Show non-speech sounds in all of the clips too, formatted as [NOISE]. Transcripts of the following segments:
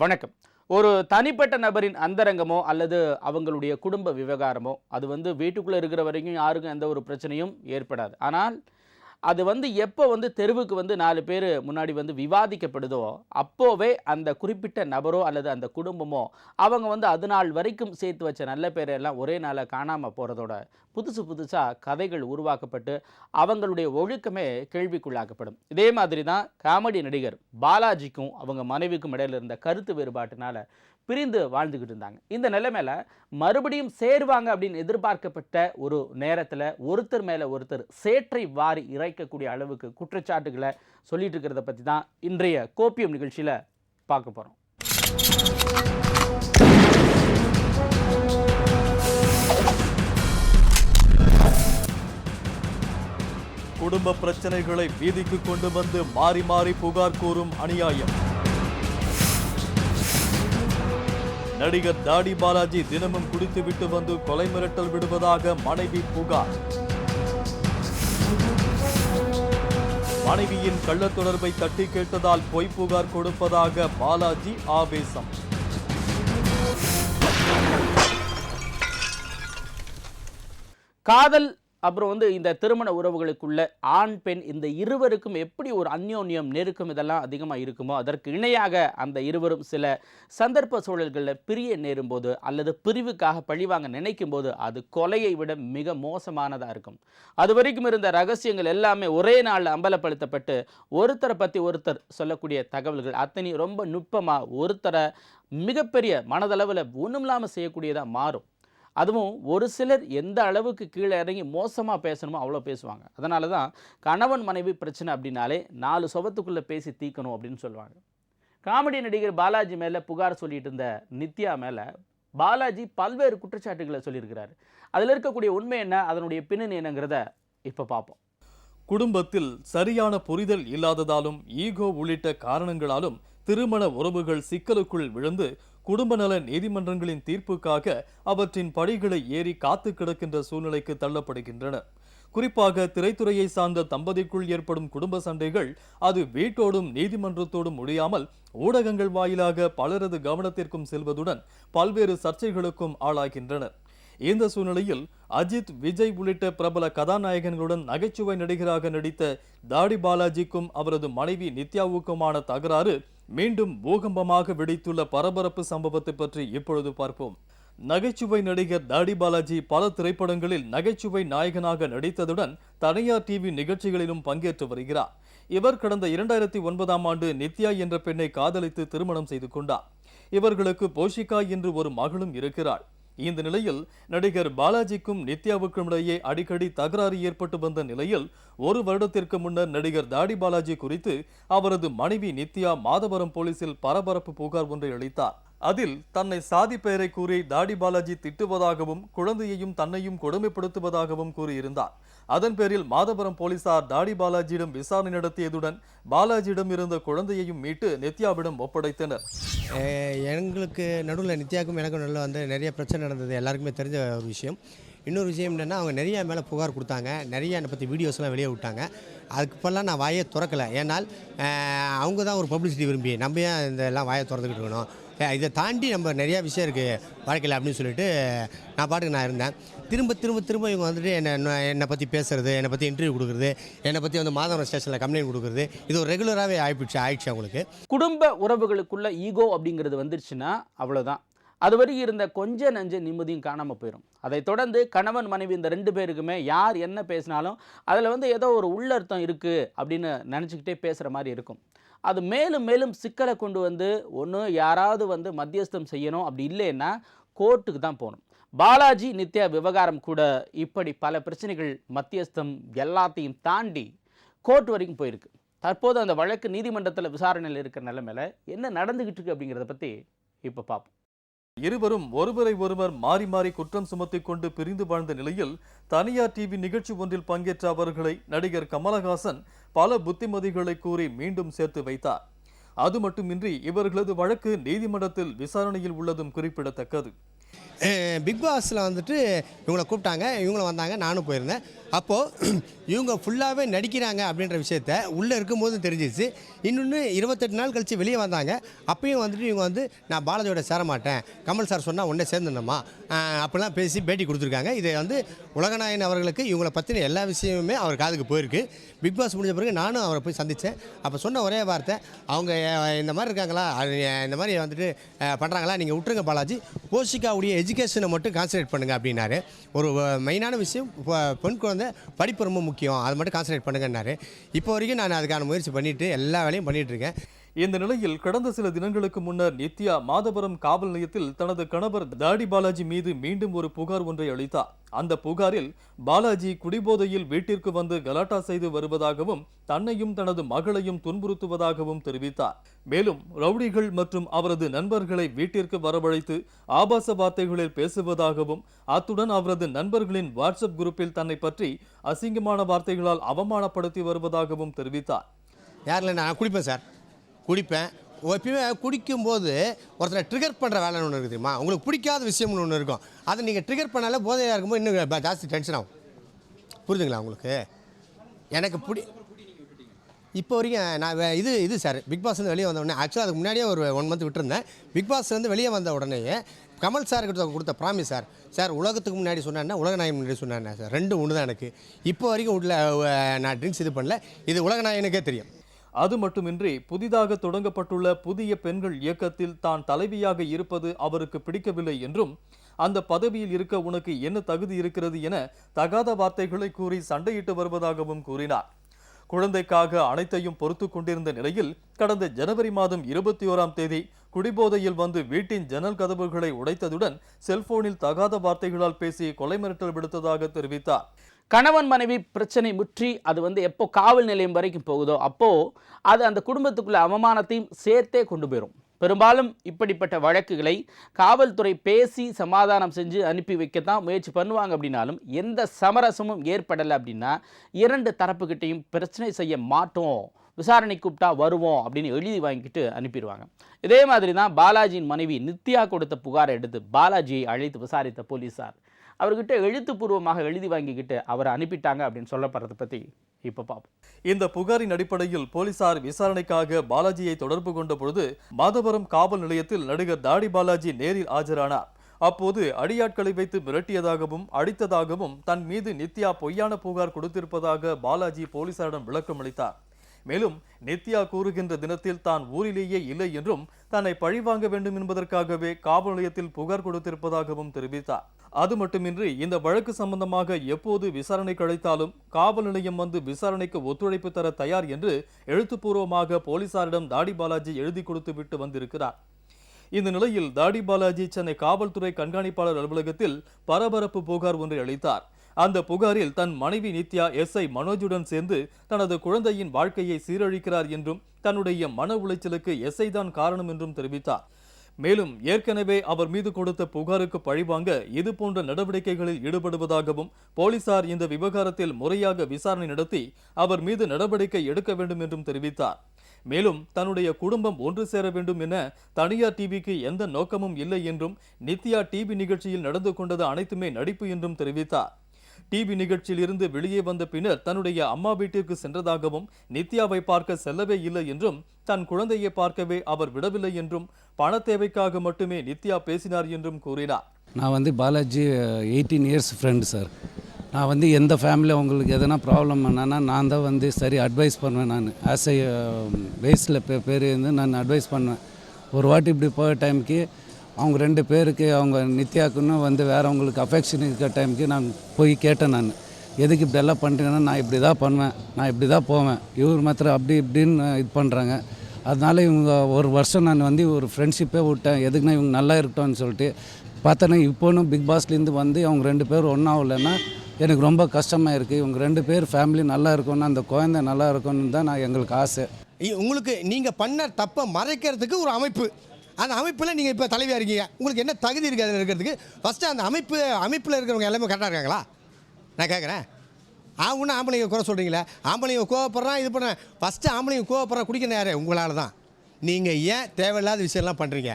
வணக்கம். ஒரு தனிப்பட்ட நபரின் அந்தரங்கமோ அல்லது அவங்களுடைய குடும்ப விவகாரமோ அது வந்து வீட்டுக்குள்ளே இருக்கிற வரைக்கும் யாருக்கும் எந்த ஒரு பிரச்சனையும் ஏற்படாது. ஆனால் அது வந்து எப்போ வந்து தெருவுக்கு வந்து நாலு பேர் முன்னாடி வந்து விவாதிக்கப்படுதோ அப்போவே அந்த குறிப்பிட்ட நபரோ அல்லது அந்த குடும்பமோ அவங்க வந்து அது நாள் வரைக்கும் சேர்த்து வச்ச நல்ல பேரையெல்லாம் ஒரே நாளில் காணாமல் போகிறதோட புதுசு புதுசாக கதைகள் உருவாக்கப்பட்டு அவங்களுடைய ஒழுக்கமே கேள்விக்குள்ளாக்கப்படும். இதே மாதிரி தான் காமெடி நடிகர் பாலாஜிக்கும் அவங்க மனைவிக்கும் இடையில இருந்த கருத்து வேறுபாட்டினால பிரிந்து வாழ்ந்துக்கிட்டு இருந்தாங்க. இந்த நிலைமையில் மறுபடியும் சேருவாங்க அப்படின்னு எதிர்பார்க்கப்பட்ட ஒரு நேரத்தில் ஒருத்தர் மேலே ஒருத்தர் சேற்றை வாரி இறைக்கக்கூடிய அளவுக்கு குற்றச்சாட்டுகளை சொல்லிட்டு இருக்கிறத பற்றி தான் இன்றைய கோப்பியம் நிகழ்ச்சியில் பார்க்க போகிறோம் குடும்ப பிரச்சனைகளை வீதிக்கு கொண்டு வந்து மாறி மாறி புகார் கூறும் அநியாயம். நடிகர் தாடி பாலாஜி தினமும் குடித்துவிட்டு வந்து கொலை மிரட்டல் விடுவதாக மனைவி புகார். மனைவியின் கள்ள தொடர்பை தட்டி கேட்டதால் பொய் புகார் கொடுப்பதாக பாலாஜி ஆவேசம். காதல் அப்புறம் வந்து இந்த திருமண உறவுகளுக்குள்ள ஆண் பெண் இந்த இருவருக்கும் எப்படி ஒரு அந்யோன்யம் நெருக்கம் இதெல்லாம் அதிகமாக இருக்குமோ அதற்கு இணையாக அந்த இருவரும் சில சந்தர்ப்ப சூழல்களில் பிரிய நேரும்போது அல்லது பிரிவுக்காக பழிவாங்க நினைக்கும் போது அது கொலையை விட மிக மோசமானதாக இருக்கும். அது வரைக்கும் இருந்த ரகசியங்கள் எல்லாமே ஒரே நாளில் அம்பலப்படுத்தப்பட்டு ஒருத்தரை பற்றி ஒருத்தர் சொல்லக்கூடிய தகவல்கள் அத்தனை ரொம்ப நுட்பமாக ஒருத்தரை மிகப்பெரிய மனதளவில் ஒன்றுமில்லாமல் செய்யக்கூடியதாக மாறும். அதுவும் ஒரு சிலர் எந்த அளவுக்கு கீழே இறங்கி மோசமாக பேசணுமோ அவ்வளோ பேசுவாங்க. அதனால தான் கணவன் மனைவி பிரச்சனை அப்படின்னாலே நாலு சுபத்துக்குள்ளே பேசி தீக்கணும் அப்படின்னு சொல்லுவாங்க. காமெடி நடிகர் பாலாஜி மேலே புகார் சொல்லிட்டு இருந்த நித்யா மேலே பாலாஜி பல்வேறு குற்றச்சாட்டுகளை சொல்லியிருக்கிறாரு. அதில் இருக்கக்கூடிய உண்மை என்ன அதனுடைய பின்னணி என்னங்கிறத இப்போ பார்ப்போம். குடும்பத்தில் சரியான புரிதல் இல்லாததாலும் ஈகோ உள்ளிட்ட காரணங்களாலும் திருமண உறவுகள் சிக்கலுக்குள் விழுந்து குடும்ப நல நீதிமன்றங்களின் தீர்ப்புக்காக அவற்றின் படிகளை ஏறி காத்து கிடக்கின்ற சூழ்நிலைக்கு தள்ளப்படுகின்றன. குறிப்பாக திரைத்துறையை சார்ந்த தம்பதிக்குள் ஏற்படும் குடும்ப சண்டைகள் அது வீட்டோடும் நீதிமன்றத்தோடும் முடியாமல் ஊடகங்கள் வாயிலாக பலரது கவனத்திற்கும் செல்வதுடன் பல்வேறு சர்ச்சைகளுக்கும் ஆளாகின்றன. இந்த சூழ்நிலையில் அஜித் விஜய் உள்ளிட்ட பிரபல கதாநாயகன்களுடன் நகைச்சுவை நடிகராக நடித்த தாடி பாலாஜிக்கும் அவரது மனைவி நித்யாவுக்குமான தகராறு மீண்டும் பூகம்பமாக வெடித்துள்ள பரபரப்பு சம்பவத்தை பற்றி இப்பொழுது பார்ப்போம். நகைச்சுவை நடிகர் தாடி பாலாஜி பல திரைப்படங்களில் நகைச்சுவை நாயகனாக நடித்ததுடன் தனியார் டிவி நிகழ்ச்சிகளிலும் பங்கேற்று வருகிறார். இவர் கடந்த இரண்டாயிரத்தி ஒன்பதாம் ஆண்டு நித்யா என்ற பெண்ணை காதலித்து திருமணம் செய்து கொண்டார். இவர்களுக்கு போஷிகா என்று ஒரு மகளும் இருக்கிறாள். இந்த நிலையில் நடிகர் பாலாஜிக்கும் நித்யாவுக்கும் இடையே அடிக்கடி தகராறு ஏற்பட்டு வந்த நிலையில் ஒரு வருடத்திற்கு முன்னர் நடிகர் தாடி பாலாஜி குறித்து அவரது மனைவி நித்யா மாதவரம் போலீசில் பரபரப்பு புகார் ஒன்றை அளித்தார். அதில் தன்னை சாதி பெயரை கூறி தாடி பாலாஜி திட்டுவதாகவும் குழந்தையையும் தன்னையும் கொடுமைப்படுத்துவதாகவும் கூறியிருந்தார் அதன் பேரில் மாதபுரம் போலீசார் தாடி பாலாஜியிடம் விசாரணை நடத்தியதுடன் பாலாஜியிடம் இருந்த குழந்தையையும் மீட்டு நித்யாவிடம் ஒப்படைத்தனர். எங்களுக்கு நடுவில் நித்யாவுக்கும் எனக்கும் நல்ல வந்து நிறைய பிரச்சனை நடந்தது. எல்லாருக்குமே தெரிஞ்ச ஒரு விஷயம். இன்னொரு விஷயம் என்னென்னா அவங்க நிறைய மேலே புகார் கொடுத்தாங்க. நிறைய என்னை பற்றி வீடியோஸ்லாம் வெளியே விட்டாங்க. அதுக்கு இப்போல்லாம் நான் வாயை திறக்கலை. ஏன்னால் அவங்க தான் ஒரு பப்ளிசிட்டி விரும்பி நம்ம ஏன் இந்த எல்லாம் வாயை திறந்துக்கிட்டு இருக்கணும்? இதை தாண்டி நம்ம நிறையா விஷயம் இருக்குது வாழ்க்கையில் அப்படின்னு சொல்லிட்டு நான் பாட்டுக்கு நான் இருந்தேன். திரும்ப திரும்ப திரும்ப இவங்க வந்துட்டு என்னை என்னை பற்றி பேசுகிறது என்னை பற்றி இன்டர்வியூ கொடுக்குறது என்னை பற்றி வந்து மாதவரம் ஸ்டேஷனில் கம்ப்ளைண்ட் கொடுக்குறது இது ஒரு ரெகுலராகவே ஆயிடுச்சு ஆயிடுச்சு அவங்களுக்கு. குடும்ப உறவுகளுக்குள்ள ஈகோ அப்படிங்கிறது வந்துருச்சுன்னா அவ்வளோதான் வரைக்கும் இருந்த கொஞ்ச நஞ்ச நிம்மதியும் காணாமல் போயிடும் அதை தொடர்ந்து கணவன் மனைவி இந்த ரெண்டு பேருக்குமே யார் என்ன பேசினாலும் அதில் வந்து ஏதோ ஒரு உள்ளர்த்தம் இருக்குது அப்படின்னு நினச்சிக்கிட்டே பேசுகிற மாதிரி இருக்கும். அது மேலும் மேலும் சிக்கலை கொண்டு வந்து ஒன்று யாராவது வந்து மத்தியஸ்தம் செய்யணும் அப்படி இல்லைன்னா கோர்ட்டுக்கு தான் போகணும். பாலாஜி நித்யா விவகாரம் கூட இப்படி பல பிரச்சனைகள் மத்தியஸ்தம் எல்லாத்தையும் தாண்டி கோர்ட் வரைக்கும் போயிருக்கு. தற்போது அந்த வழக்கு நீதிமன்றத்தில் விசாரணையில் இருக்கிற நிலைமையில் என்ன நடந்துக்கிட்டு இருக்கு அப்படிங்கிறத பற்றி இப்போ பார்ப்போம் இருவரும் ஒருவரை ஒருவர் மாறி மாறி குற்றம் சுமத்திக் கொண்டு பிரிந்து வாழ்ந்த நிலையில் தனியார் டிவி நிகழ்ச்சி ஒன்றில் பங்கேற்ற அவர்களை நடிகர் கமலஹாசன் பல புத்திமதிகளை கூறி மீண்டும் சேர்த்து வைத்தார். அது மட்டுமின்றி இவர்களது வழக்கு நீதிமன்றத்தில் விசாரணையில் உள்ளதும் குறிப்பிடத்தக்கது. பிக் பாஸில் வந்துட்டு இவங்கள கூப்பிட்டாங்க இவங்களும் வந்தாங்க நானும் போயிருந்தேன். அப்போது [CLEARS THROAT] இவங்க ஃபுல்லாகவே நடிக்கிறாங்க அப்படின்ற விஷயத்த உள்ளே இருக்கும்போதும் தெரிஞ்சிச்சு இன்னொன்று இருபத்தெட்டு நாள் கழித்து வெளியே வந்தாங்க. அப்பயும் வந்துட்டு இவங்க வந்து நான் பாலாஜியோட சேர மாட்டேன் கமல் சார் சொன்னால் உடனே சேர்ந்துடணுமா? அப்படிலாம் பேசி பேட்டி கொடுத்துருக்காங்க. இதை வந்து உலகநாயகன் அவர்களுக்கு இவங்களை பற்றின எல்லா விஷயமுமே அவர் காதுக்கு போயிருக்கு. பிக் பாஸ் முடிஞ்ச பிறகு நானும் அவரை போய் சந்தித்தேன் அப்போ சொன்ன ஒரே வார்த்தை அவங்க இந்த மாதிரி இருக்காங்களா? இந்த மாதிரி வந்துட்டு பண்ணுறாங்களா நீங்கள் விட்டுருங்க பாலாஜி. போஷிகாவுடைய எஜுகேஷனை மட்டும் கான்சன்ட்ரேட் பண்ணுங்க அப்படின்னாரு. ஒரு மெயினான விஷயம் பெண் குழந்தை படிப்பு ரொம்ப முக்கியம். அதை மட்டும் கான்சன்ட்ரேட் பண்ணுங்கன்னாரு. இப்போ வரைக்கும் நான் அதுக்கான முயற்சி பண்ணிவிட்டு எல்லா வேலையும் பண்ணிகிட்ருக்கேன் இருக்கேன். இந்த நிலையில் கடந்த சில தினங்களுக்கு முன்னர் நித்யா மாதபுரம் காவல் நிலையத்தில் தனது கணவர் தாடி பாலாஜி மீது மீண்டும் ஒரு புகார் ஒன்றை அளித்தார். அந்த புகாரில் பாலாஜி குடிபோதையில் வீட்டிற்கு வந்து கலாட்டா செய்து வருவதாகவும் தன்னையும் தனது மகளையும் துன்புறுத்துவதாகவும் தெரிவித்தார். மேலும் ரவுடிகள் மற்றும் அவரது நண்பர்களை வீட்டிற்கு வரவழைத்து ஆபாச வார்த்தைகளில் பேசுவதாகவும் அத்துடன் அவரது நண்பர்களின் வாட்ஸ்அப் குரூப்பில் தன்னை பற்றி அசிங்கமான வார்த்தைகளால் அவமானப்படுத்தி வருவதாகவும் தெரிவித்தார். யாரில் நான் குடிப்பேன் சார். குடிப்பேன். எப்பயுமே குடிக்கும்போது ஒருத்தரை ட்ரிகர் பண்ணுற வேலைன்னு ஒன்று இருக்குது தெரியுமா? உங்களுக்கு பிடிக்காத விஷயம்னு ஒன்று இருக்கும். அதை நீங்கள் ட்ரிகர் பண்ணாலே போதையாக இருக்கும்போது இன்னும் ஜாஸ்தி டென்ஷன் ஆகும். புரிதுங்களா உங்களுக்கு? எனக்கு பிடி இப்போ வரைக்கும் நான் வே- இது இது சார் பிக் பாஸ் வந்து வெளியே வந்த உடனே ஆக்சுவலாக அதுக்கு முன்னாடியே ஒரு ஒன் மந்த் விட்டுருந்தேன். பிக் பாஸ்லேருந்து வெளியே வந்த உடனேயே கமல் சார் கிட்ட கொடுத்த ப்ராமிஸ் சார் சார் உலகத்துக்கு முன்னாடி சொன்னேன்னா உலகநாயகன் முன்னாடி சொன்னேன் சார் ரெண்டும் ஒன்று தான் எனக்கு. இப்போ வரைக்கும் உள்ள நான் ட்ரிங்க்ஸ் இது பண்ணல. இது உலகநாயகனுக்கே தெரியும். அது மட்டுமின்றி புதிதாக தொடங்கப்பட்டுள்ள புதிய பெண்கள் இயக்கத்தில் தான் தலைவியாக இருப்பது அவருக்கு பிடிக்கவில்லை என்றும் அந்த பதவியில் இருக்க உனக்கு என்ன தகுதி இருக்கிறது என தகாத வார்த்தைகளை கூறி சண்டையிட்டு வருவதாகவும் கூறினார். குழந்தைக்காக அனைத்தையும் பொறுத்து கொண்டிருந்த நிலையில் கடந்த ஜனவரி மாதம் இருபத்தி ஓராம் தேதி குடிபோதையில் வந்து வீட்டின் ஜன்னல் கதவுகளை உடைத்ததுடன் செல்போனில் தகாத வார்த்தைகளால் பேசி கொலை மிரட்டல் விடுத்ததாக தெரிவித்தார். கணவன் மனைவி பிரச்சனை முற்றி அது வந்து எப்போ காவல் நிலையம் வரைக்கும் போகுதோ அப்போது அது அந்த குடும்பத்துக்குள்ள அவமானத்தையும் சேர்த்தே கொண்டு போயிடும் பெரும்பாலும் இப்படிப்பட்ட வழக்குகளை காவல்துறை பேசி சமாதானம் செஞ்சு அனுப்பி வைக்கத்தான் முயற்சி பண்ணுவாங்க அப்படின்னாலும் எந்த சமரசமும் ஏற்படலை அப்படின்னா இரண்டு தரப்புக்கிட்டையும் பிரச்சனை செய்ய மாட்டோம் விசாரணை கூப்பிட்டா வருவோம் அப்படின்னு எழுதி வாங்கிட்டு அனுப்பிடுவாங்க. இதே மாதிரி தான் பாலாஜியின் மனைவி நித்யா கொடுத்த புகாரை எடுத்து பாலாஜியை அழைத்து விசாரித்த போலீசார். அவர்கிட்ட எழுத்துப்பூர்வமாக எழுதி வாங்கிக்கிட்டு அவரை அனுப்பிட்டாங்க அப்படின்னு சொல்லப்படுறதை பற்றி இப்போ பார்ப்போம் இந்த புகாரின் அடிப்படையில் போலீசார் விசாரணைக்காக பாலாஜியை தொடர்பு கொண்ட பொழுது மாதவரம் காவல் நிலையத்தில் நடிகர் தாடி பாலாஜி நேரில் ஆஜரானார். அப்போது அடியாட்களை வைத்து மிரட்டியதாகவும் அடித்ததாகவும் தன் மீது நித்யா பொய்யான புகார் கொடுத்திருப்பதாக பாலாஜி போலீசாரிடம் விளக்கம் அளித்தார். மேலும் நித்யா கூறுகின்ற தினத்தில் தான் ஊரிலேயே இல்லை என்றும் தன்னை பழிவாங்க வேண்டும் என்பதற்காகவே காவல் நிலையத்தில் புகார் கொடுத்திருப்பதாகவும் தெரிவித்தார். அது மட்டுமின்றி இந்த வழக்கு சம்பந்தமாக எப்போது விசாரணை கழித்தாலும் காவல் நிலையம் வந்து விசாரணைக்கு ஒத்துழைப்பு தர தயார் என்று எழுத்துப்பூர்வமாக போலீசாரிடம் தாடி பாலாஜி எழுதி கொடுத்து விட்டு வந்திருக்கிறார். இந்த நிலையில் தாடி பாலாஜி சென்னை காவல்துறை கண்காணிப்பாளர் அலுவலகத்தில் பரபரப்பு புகார் ஒன்றை அளித்தார். அந்த புகாரில் தன் மனைவி நித்யா எஸ்ஐ மனோஜுடன் சேர்ந்து தனது குழந்தையின் வாழ்க்கையை சீரழிக்கிறார் என்றும் தன்னுடைய மன உளைச்சலுக்கு எஸ்ஐ தான் காரணம் என்றும் தெரிவித்தார். மேலும் ஏற்கனவே அவர் மீது கொடுத்த புகாருக்கு பழிவாங்க இதுபோன்ற நடவடிக்கைகளில் ஈடுபடுவதாகவும் போலீசார் இந்த விவகாரத்தில் முறையாக விசாரணை நடத்தி அவர் மீது நடவடிக்கை எடுக்க வேண்டும் என்றும் தெரிவித்தார். மேலும் தன்னுடைய குடும்பம் ஒன்று சேர வேண்டும் என தனியார் டிவிக்கு எந்த நோக்கமும் இல்லை என்றும் நித்யா டிவி நிகழ்ச்சியில் நடந்து கொண்டது அனைத்துமே நடிப்பு என்றும் தெரிவித்தார். டிவி நிகழ்ச்சியில் இருந்து வெளியே வந்த பின்னர் தன்னுடைய அம்மா வீட்டிற்கு சென்றதாகவும் நித்யாவை பார்க்க செல்லவே இல்லை என்றும் தன் குழந்தையை பார்க்கவே அவர் விடவில்லை என்றும் பண தேவைக்காக மட்டுமே நித்யா பேசினார் என்றும் கூறினார். நான் வந்து Balaji eighteen years friend sir நான் வந்து எந்த ஃபேமிலியில் அவங்களுக்கு எதனா ப்ராப்ளம் பண்ணனா நான் தான் வந்து சரி அட்வைஸ் பண்ணுவேன் நான். ஆஸ் ஏ வயசில் பே பேர் இருந்து நான் அட்வைஸ் பண்ணுவேன். ஒரு வாட்டி இப்படி போகிற டைமுக்கு அவங்க ரெண்டு பேருக்கு அவங்க நித்யாக்குன்னு வந்து வேறவங்களுக்கு அஃபெக்ஷன் இருக்கிற டைமுக்கு நான் போய் கேட்டேன் நான். எதுக்கு இப்படியெல்லாம் பண்ணுறீங்கன்னா நான் இப்படி தான் பண்ணுவேன் நான் இப்படி தான் போவேன். இவர் மாத்திரம் அப்படி இப்படின்னு இது பண்ணுறாங்க அதனால் இவங்க ஒரு வருஷம் நான் வந்து ஒரு ஃப்ரெண்ட்ஷிப்பே விட்டேன். எதுக்குன்னா இவங்க நல்லா இருக்கட்டும்னு சொல்லிட்டு. பார்த்தோன்னா இப்போனும் பிக் பாஸ்லேருந்து வந்து அவங்க ரெண்டு பேரும் ஒன்றா இல்லைன்னா எனக்கு ரொம்ப கஷ்டமாக இருக்குது இவங்க ரெண்டு பேர் ஃபேமிலி நல்லா இருக்கணும் அந்த குழந்தை நல்லா இருக்கணும்னு தான் நான் எங்களுக்கு ஆசை. உங்களுக்கு நீங்கள் பண்ண தப்பை மறைக்கிறதுக்கு ஒரு அமைப்பு. அந்த அமைப்பில் நீங்கள் இப்போ தலைவியாக இருக்கீங்க. உங்களுக்கு என்ன தகுதி இருக்குது அதில் இருக்கிறதுக்கு? ஃபஸ்ட்டு அந்த அமைப்பு அமைப்பில் இருக்கிறவங்க எல்லாமே கரெக்டாக இருக்காங்களா? நான் கேட்குறேன் ஆகுன்னு ஆம்பளைங்க குறை சொல்கிறீங்களே ஆம்பளைங்க கோவப்படுறான் இது பண்ண. ஃபஸ்ட்டு ஆம்பளைங்க கோவப்படுறான் குடிக்கிற யாரு? உங்களால் தான். நீங்கள் ஏன் தேவையில்லாத விஷயம்லாம் பண்ணுறீங்க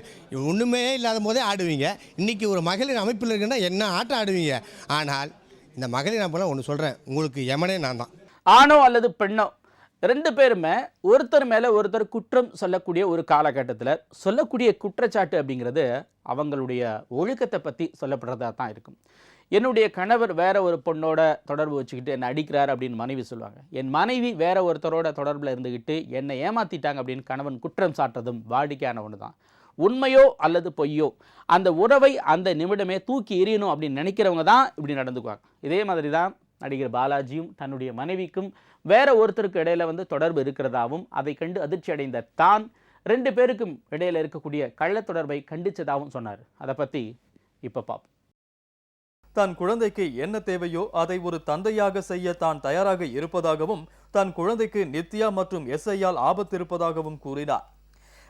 ஒன்றுமே இல்லாத போதே ஆடுவீங்க. இன்றைக்கி ஒரு மகளிர் அமைப்பில் இருக்குன்னா என்ன ஆட்டம் ஆடுவீங்க? ஆனால் இந்த மகளிர் அமைப்பில் ஒன்று சொல்கிறேன் உங்களுக்கு எமனே நான் தான் ஆணோ அல்லது பெண்ணோ? ரெண்டு பேருமே ஒருத்தர் மேலே ஒருத்தர் குற்றம் சொல்லக்கூடிய ஒரு காலகட்டத்தில் சொல்லக்கூடிய குற்றச்சாட்டு அப்படிங்கிறது அவங்களுடைய ஒழுக்கத்தை பற்றி சொல்லப்படுறதா தான் இருக்கும். என்னுடைய கணவர் வேற ஒரு பொண்ணோட தொடர்பு வச்சுக்கிட்டு என்னை அடிக்கிறார் அப்படின்னு மனைவி சொல்லுவாங்க. என் மனைவி வேற ஒருத்தரோட தொடர்பில் இருந்துக்கிட்டு என்னை ஏமாத்திட்டாங்க அப்படின்னு கணவன் குற்றம் சாட்டுறதும் வாடிக்கையான ஒன்று தான் உண்மையோ அல்லது பொய்யோ அந்த உறவை அந்த நிமிடமே தூக்கி எறியணும் அப்படின்னு நினைக்கிறவங்க தான் இப்படி நடந்துக்குவாங்க. இதே மாதிரி தான் நடிகர் பாலாஜியும் தன்னுடைய மனைவிக்கும் வேற ஒருத்தருக்கு இடையில வந்து தொடர்பு இருக்கிறதாவும் அதை கண்டு அதிர்ச்சி அடைந்த தான் ரெண்டு பேருக்கும் இடையில இருக்கக்கூடிய கள்ள தொடர்பை கண்டிச்சதாகவும் சொன்னார். அதை பத்தி இப்போ பார்ப்போம் தன் குழந்தைக்கு என்ன தேவையோ அதை ஒரு தந்தையாக செய்ய தான் தயாராக இருப்பதாகவும் தன் குழந்தைக்கு நித்யா மற்றும் எஸ்ஐயால் ஆபத்து இருப்பதாகவும் கூறினார்.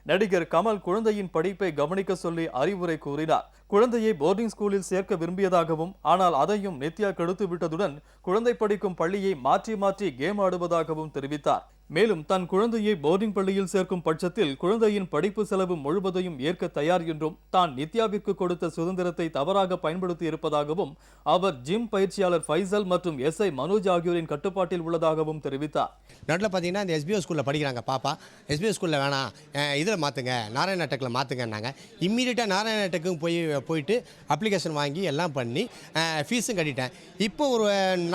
நடிகர் கமல் குழந்தையின் படிப்பை கவனிக்க சொல்லி அறிவுரை கூறினார். குழந்தையை போர்டிங் ஸ்கூலில் சேர்க்க விரும்பியதாகவும் ஆனால் அதையும் நித்யா கெடுத்து விட்டதுடன் குழந்தை படிக்கும் பள்ளியை மாற்றி மாற்றி கேம் ஆடுவதாகவும் தெரிவித்தார். மேலும் தன் குழந்தையை போர்டிங் பள்ளியில் சேர்க்கும் பட்சத்தில் குழந்தையின் படிப்பு செலவு முழுவதையும் ஏற்க தயார் என்றும் தான் நித்யாவிற்கு கொடுத்த சுதந்திரத்தை தவறாக பயன்படுத்தி இருப்பதாகவும் அவர் ஜிம் பயிற்சியாளர் ஃபைசல் மற்றும் எஸ் ஐ மனோஜ் ஆகியோரின் கட்டுப்பாட்டில் உள்ளதாகவும் தெரிவித்தார். நடுவில் பார்த்தீங்கன்னா இந்த எஸ்பிஓ ஸ்கூலில் படிக்கிறாங்க பாப்பா. எஸ்பிஓ ஸ்கூலில் வேணாம். இதில் மாற்றுங்க நாராயண டெக்கில் மாற்றுங்கன்னாங்க இம்மீடியட்டாக நாராயண டெக்கும் போய் போயிட்டு அப்ளிகேஷன் வாங்கி எல்லாம் பண்ணி ஃபீஸும் கட்டிட்டேன். இப்போ ஒரு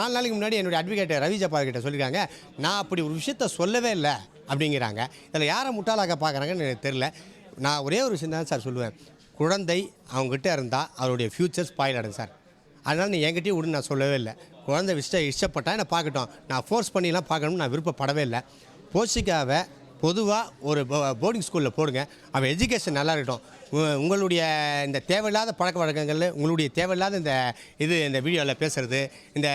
நாலு நாளைக்கு முன்னாடி என்னுடைய அட்வொகேட் ரவி ஜப்பார் கிட்ட சொல்லியிருக்காங்க நான் அப்படி ஒரு விஷயத்த சொல்லவே இல்லை அப்படிங்கிறாங்க. இதில் யாரை முட்டாளாக பார்க்குறாங்கன்னு எனக்கு தெரில நான் ஒரே ஒரு விஷயம் தான் சார் சொல்லுவேன். குழந்தை அவங்ககிட்ட இருந்தால் அவருடைய ஃப்யூச்சர் ஸ்பாயில் ஆகிடும் சார் அதனால் நீ என்கிட்டயும் விடு நான் சொல்லவே இல்லை. குழந்தை இஷ்ட இஷ்டப்பட்டால் என்னை பார்க்கட்டும். நான் ஃபோர்ஸ் பண்ணிலாம் பார்க்கணும்னு நான் விருப்பப்படவே இல்லை. போஷிக்காவை பொதுவாக ஒரு போர்டிங் ஸ்கூலில் போடுங்க. அவன் எஜுகேஷன் நல்லா இருக்கட்டும். உ- உங்களுடைய இந்த தேவையில்லாத பழக்க வழக்கங்கள் உங்களுடைய தேவையில்லாத இந்த இது இந்த வீடியோவில் பேசுகிறது இந்த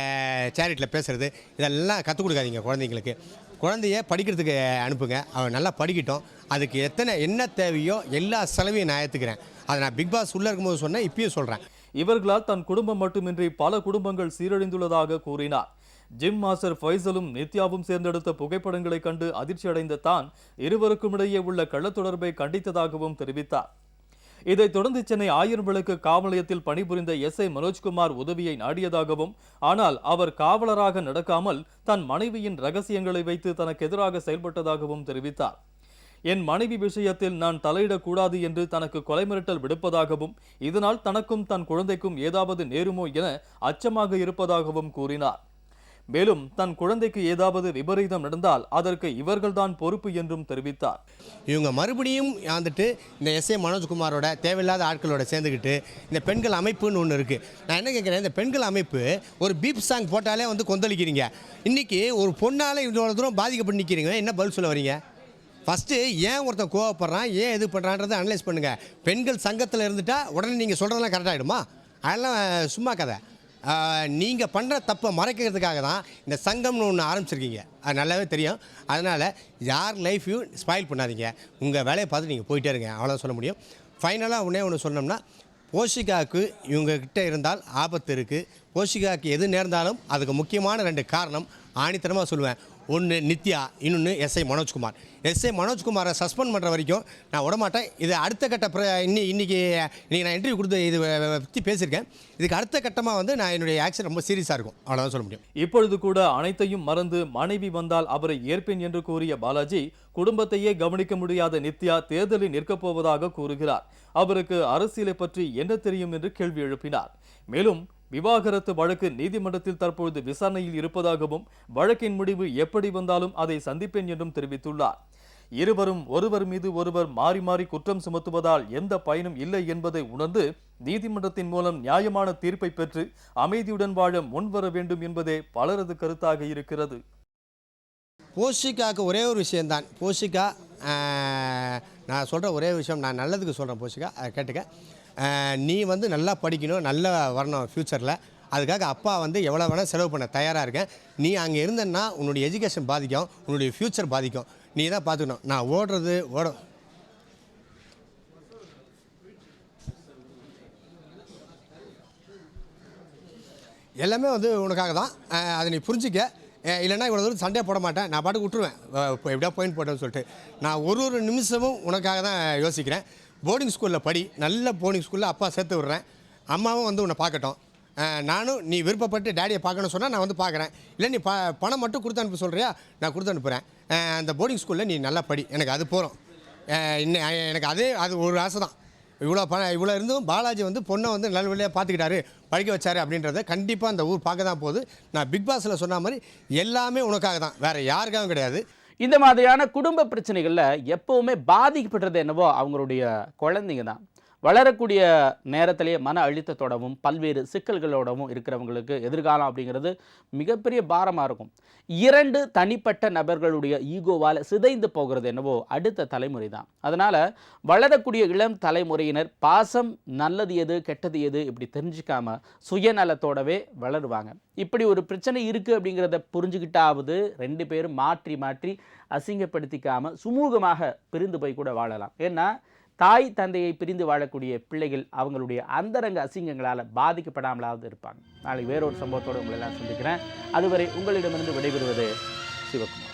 சேரிட்டியில் பேசுகிறது இதெல்லாம் கற்றுக் கொடுக்காதீங்க குழந்தைங்களுக்கு. குழந்தைய படிக்கிறதுக்கு அனுப்புங்க. அவன் நல்லா படிக்கட்டும். அதுக்கு எத்தனை என்ன தேவையோ எல்லா செலவையும் நான் ஏற்றுக்கிறேன் அதை நான் பிக் பாஸ் உள்ளே இருக்கும்போது சொன்னேன் இப்பயும் சொல்கிறேன் இவர்களால் தன் குடும்பம் மட்டுமின்றி பல குடும்பங்கள் சீரழிந்துள்ளதாக கூறினார். ஜிம் மாஸ்டர் ஃபைசலும் நித்யாவும் சேர்ந்தெடுத்த புகைப்படங்களை கண்டு அதிர்ச்சி அடைந்த தான் இருவருக்கும் இடையே உள்ள கள்ளத் தொடர்பை கண்டித்ததாகவும் தெரிவித்தார். இதைத் தொடர்ந்து சென்னை ஆயிரம் விளக்கு காவல் நிலையத்தில் பணிபுரிந்த எஸ் ஐ மனோஜ்குமார் உதவியை நாடியதாகவும் ஆனால் அவர் காவலராக நடக்காமல் தன் மனைவியின் ரகசியங்களை வைத்து தனக்கு எதிராக செயல்பட்டதாகவும் தெரிவித்தார். என் மனைவி விஷயத்தில் நான் தலையிடக்கூடாது என்று தனக்கு கொலை மிரட்டல் விடுப்பதாகவும் இதனால் தனக்கும் தன் குழந்தைக்கும் ஏதாவது நேருமோ என அச்சமாக இருப்பதாகவும் கூறினார். மேலும் தன் குழந்தைக்கு ஏதாவது விபரீதம் நடந்தால் அதற்கு இவர்கள்தான் பொறுப்பு என்றும் தெரிவித்தார். இவங்க மறுபடியும் வந்துட்டு இந்த எஸ்ஏ மனோஜ்குமாரோட தேவையில்லாத ஆட்களோட சேர்ந்துக்கிட்டு இந்த பெண்கள் அமைப்புன்னு ஒன்று இருக்குது நான் என்ன கேட்குறேன் இந்த பெண்கள் அமைப்பு ஒரு பீப் சாங் போட்டாலே வந்து கொந்தளிக்கிறீங்க. இன்றைக்கி ஒரு பொண்ணால் இவ்வளோ தூரம் பாதிக்கப்பட்டு நிற்கிறீங்க என்ன பதில் சொல்ல வரீங்க? ஃபஸ்ட்டு ஏன் ஒருத்தன் கோவப்படுறான் ஏன் இது பண்ணுறான்றதை அனலைஸ் பண்ணுங்கள் பெண்கள் சங்கத்தில் இருந்துட்டால் உடனே நீங்கள் சொல்கிறதெல்லாம் கரெக்டாகிடுமா அதெல்லாம் சும்மா கதை. நீங்கள் பண்ணுற தப்பை மறைக்கிறதுக்காக தான் இந்த சங்கம்னு ஒன்று ஆரம்பிச்சிருக்கீங்க. அது நல்லாவே தெரியும். அதனால் யார் லைஃப்பையும் ஸ்பாயில் பண்ணாதீங்க. உங்கள் வேலையை பார்த்து நீங்கள் போயிட்டே இருங்க. அவ்வளோ சொல்ல முடியும். ஃபைனலாக ஒன்றே ஒன்று சொன்னோம்னா போஷிகாவுக்கு இவங்கக்கிட்ட இருந்தால் ஆபத்து இருக்குது போஷிகாவுக்கு எது நேர்ந்தாலும் அதுக்கு முக்கியமான ரெண்டு காரணம் ஆணித்தனமாக சொல்லுவேன். ஒன்று நித்யா இன்னொன்று எஸ்ஐ மனோஜ்குமார். எஸ்ஐ மனோஜ்குமாரை சஸ்பெண்ட் பண்ணுற வரைக்கும் நான் விடமாட்டேன். இது அடுத்த கட்ட ப்ர இன்னி இன்றைக்கி இன்றைக்கி நான் இன்டர்வியூ கொடுத்து இது பற்றி பேசியிருக்கேன். இதுக்கு அடுத்த கட்டமாக வந்து நான் என்னுடைய ஆக்ஷன் ரொம்ப சீரியஸாக இருக்கும். அவ்வளோதான் சொல்ல முடியும். இப்பொழுது கூட அனைத்தையும் மறந்து மனைவி வந்தால் அவரை ஏற்பேன் என்று கூறிய பாலாஜி குடும்பத்தையே கவனிக்க முடியாத நித்யா தேர்தலில் நிற்கப் போவதாக கூறுகிறார். அவருக்கு அரசியலை பற்றி என்ன தெரியும் என்று கேள்வி எழுப்பினார். மேலும் விவாகரத்து வழக்கு நீதிமன்றத்தில் தற்பொழுது விசாரணையில் இருப்பதாகவும் வழக்கின் முடிவு எப்படி வந்தாலும் அதை சந்திப்பேன் என்றும் தெரிவித்துள்ளார். இருவரும் ஒருவர் மீது ஒருவர் மாறி மாறி குற்றம் சுமத்துவதால் எந்த பயனும் இல்லை என்பதை உணர்ந்து நீதிமன்றத்தின் மூலம் நியாயமான தீர்ப்பை பெற்று அமைதியுடன் வாழ முன்வர வேண்டும் என்பதே பலரது கருத்தாக இருக்கிறது. போஷிகாவுக்கு ஒரே ஒரு விஷயம்தான். போஷிகா நான் சொல்கிற ஒரே விஷயம் நான் நல்லதுக்கு சொல்கிறேன் போஷிகா அதை கேட்டுக்க. நீ வந்து நல்லா படிக்கணும் நல்லா வரணும் ஃப்யூச்சரில் அதுக்காக அப்பா வந்து எவ்வளோ வேணால் செலவு பண்ண தயாராக இருக்கேன். நீ அங்கே இருந்தன்னா உன்னுடைய எஜுகேஷன் பாதிக்கும் உன்னுடைய ஃப்யூச்சர் பாதிக்கும். நீ தான் பார்த்துக்கணும். நான் ஓடுறது ஓட எல்லாமே வந்து உனக்காக தான். அதை நீ புரிஞ்சிக்க. இல்லைன்னா இவ்வளோ தூரம் சண்டே போட மாட்டேன். நான் பாட்டுக்கு விட்டுருவேன். இப்போ எப்படியா பாயிண்ட் போட்டேன்னு சொல்லிட்டு. நான் ஒரு ஒரு நிமிஷமும் உனக்காக தான் யோசிக்கிறேன். போர்டிங் ஸ்கூலில் படி நல்ல போர்டிங் ஸ்கூலில் அப்பா சேர்த்து விட்றேன். அம்மாவும் வந்து உன்னை பார்க்கட்டும். நானும் நீ விருப்பப்பட்டு டேடியை பார்க்கணும்னு சொன்னால் நான் வந்து பார்க்குறேன். இல்லை நீ ப பணம் மட்டும் கொடுத்து அனுப்ப சொல்கிறியா நான் கொடுத்து அனுப்புகிறேன் அந்த போர்டிங் ஸ்கூலில் நீ நல்லா படி. எனக்கு அது போகிறோம் இன்னும் எனக்கு அதே அது ஒரு ஆசை தான். இவ்வளோ பணம் இவ்வளோ இருந்தும் பாலாஜி வந்து பொண்ணை வந்து நல்ல வழியாக பார்த்துக்கிட்டாரு படிக்க வச்சாரு அப்படின்றத கண்டிப்பாக அந்த ஊர் பார்க்க தான் போகுது. நான் பிக் பாஸில் சொன்ன மாதிரி எல்லாமே உனக்காக தான். வேறு யாருக்காகவும் கிடையாது. இந்த மாதிரியான குடும்ப பிரச்சனைகளில் எப்பவுமே பாதிக்கப்படுறது என்னவோ அவங்களுடைய குழந்தைங்க தான். வளரக்கூடிய நேரத்திலேயே மன அழுத்தத்தோடவும் பல்வேறு சிக்கல்களோடவும் இருக்கிறவங்களுக்கு எதிர்காலம் அப்படிங்கிறது மிகப்பெரிய பாரமாக இருக்கும். இரண்டு தனிப்பட்ட நபர்களுடைய ஈகோவால் சிதைந்து போகிறது என்னவோ அடுத்த தலைமுறை தான் அதனால் வளரக்கூடிய இளம் தலைமுறையினர் பாசம் நல்லது எது கெட்டது எது இப்படி தெரிஞ்சுக்காம சுயநலத்தோடவே வளருவாங்க. இப்படி ஒரு பிரச்சனை இருக்குது அப்படிங்கிறத புரிஞ்சுக்கிட்டாவது ரெண்டு பேரும் மாற்றி மாற்றி அசிங்கப்படுத்திக்காமல் சுமூகமாக பிரிந்து போய் கூட வாழலாம். ஏன்னா தாய் தந்தையை பிரிந்து வாழக்கூடிய பிள்ளைகள் அவங்களுடைய அந்தரங்க அசிங்கங்களால் பாதிக்கப்படாமலாவது இருப்பாங்க. நாளைக்கு வேறொரு சம்பவத்தோடு உங்களை எல்லாம் சந்திக்கிறேன். அதுவரை உங்களிடமிருந்து விடைபெறுவது சிவகுமார்.